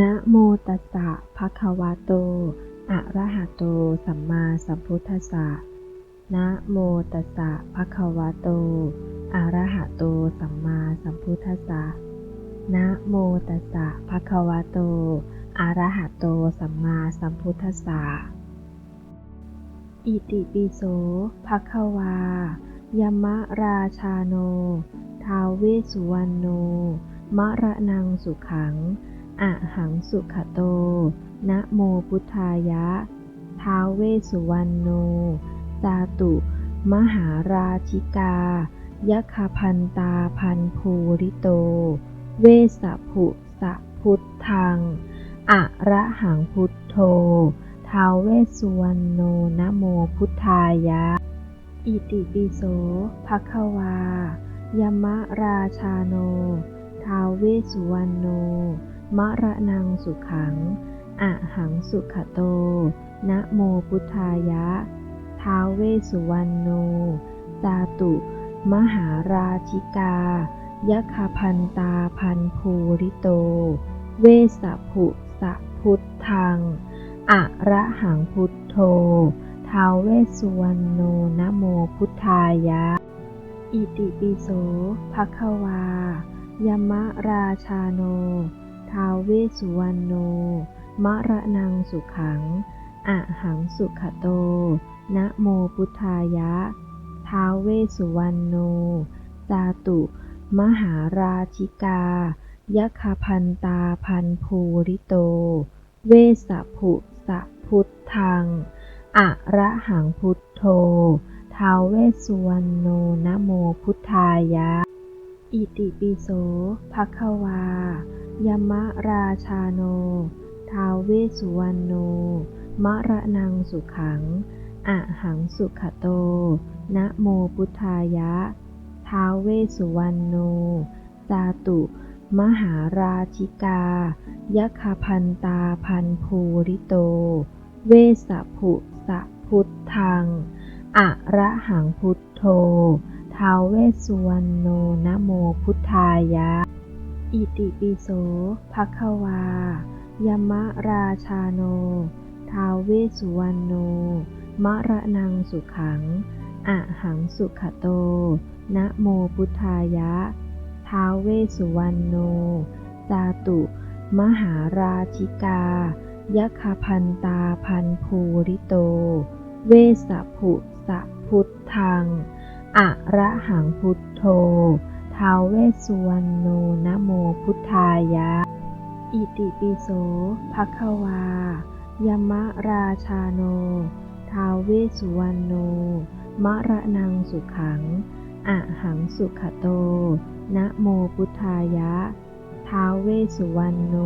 นะโมตัสสะภะคะวะโต อะระหะโต สัมมาสัมพุทธัสสะ นะโมตัสสะภะคะวะโต อะระหะโต สัมมาสัมพุทธัสสะ นะโมตัสสะภะคะวะโต อะระหะโต สัมมาสัมพุทธัสสะ อิติปิโสภะคะวา ยมะราชาโน ทาวเวสสุวรรณโน มะระนังสุขัง อะหังสุขโต นะโมพุทธายะ ท้าวเวสสุวรรณโน จาตุ มหาราชิกายะคพันตาพันภูริโต เวสสะภุสะพุทธัง อะระหังพุทโธ ท้าวเวสสุวรรณโน นะโมพุทธายะ อิติปิโสภะคะวา ยมะราชาโนทาวเวสสุวรรณโน มระนังสุขัง อะหังสุขโต นะโมพุทธายะ ท้าวเวสสุวรรณโน จาตุ มหาราชิกา ยะคพันตาพันภูริโต เวสสะภุสะพุทธัง อะระหังพุทโธ ท้าวเวสสุวรรณโน นะโมพุทธายะ อิติปิโสภคะวายมะราชาโน ทาวเวสสุวรรณโน มระนังสุขัง อะหังสุขโต นะโมพุทธายะท้าวเวสสุวรรณโน จาตุ มหาราชิกายะคพันตาพันภูริโต เวสสะภุสะพุทธัง อะระหังพุทโธท้าวเวสสุวรรณโนนะโมพุทธายะ อิติปิโสภะคะวา ยมะราชาโน ทาวเวสุวรรณโนมะระนังสุขัง อะหังสุขโต นะโมพุทธายะ ท้าวเวสุวรรณโน จาตุ มหาราชิกายะคพันตาพันภูริโต เวสะภุสะพุทธัง อะระหังพุทโธท้าวเวสสุวรรณโนนะโมพุทธายะ อิติปิโสภคะวายมะราชาโน ทาวเวสุวรรณโนมะระนังสุขัง อะหังสุขโต นะโมพุทธายะท้าวเวสุวรรณโน จาตุ มหาราชิกายะคพันตาพันภูริโต เวสะภุสะพุทธัง อะระหังพุทโธ ท้าวเวสสุวรรณโนนะโมพุทธายะ อิติปิโสภคะวายมะราชาโนทาวเวสสุวรรณโน มะระนังสุขังอะหังสุขโต นะโมพุทธายะ ท้าวเวสสุวรรณโน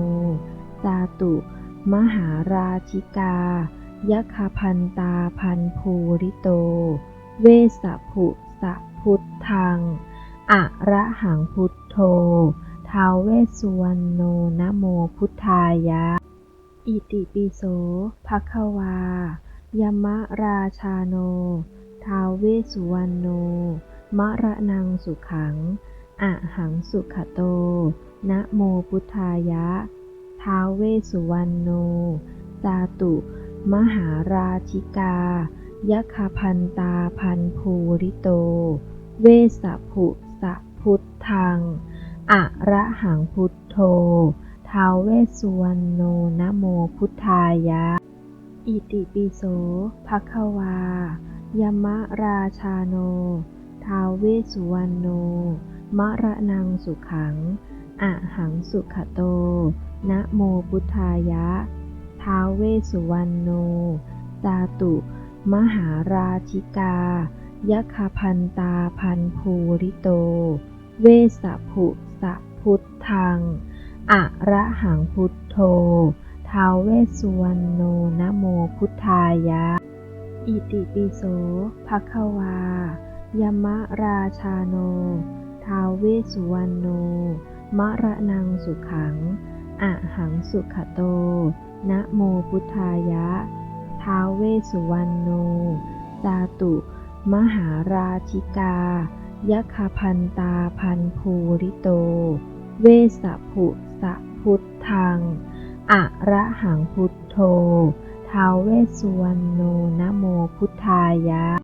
จาตุ มหาราชิกายะคพันตาพันภูริโต เวสสะภุสะพุทธัง อะระหังพุทโธท้าวเวสสุวรรณโนนะโมพุทธายะ อิติปิโสภะคะวายมะราชาโน ทาวเวสสุวรรณโน มะระนังสุขังอะหังสุขโต นะโมพุทธายะท้าวเวสสุวรรณโน จาตุ มหาราชิกายะคพันตาพันภูริโต เวสสะภุ สะพุทธัง อะระหังพุทโธท้าวเวสสุวรรณโนนะโมพุทธายะ อิติปิโสภะคะวายมะราชาโน ทาวเวสสุวรรณโนมะระนังสุขัง อะหังสุขโต นะโมพุทธายะท้าวเวสสุวรรณโน จาตุ มหาราชิกา ยะคพันตาพันภูริโต เวสะภุสะพุทธัง อะระหังพุทโธท้าวเวสสุวรรณโนนะโมพุทธายะ อิติปิโสภคะวายมะราชาโนทาวเวสสุวรรณโน มะระนังสุขัง อะหังสุขโตนะโมพุทธายะท้าวเวสสุวรรณโนจาตุ มหาราชิกายะคพันตาพันภูริโต เวสะภุสะพุทธัง อะระหังพุทโธท้าวเวสสุวรรณโนนะโมพุทธายะ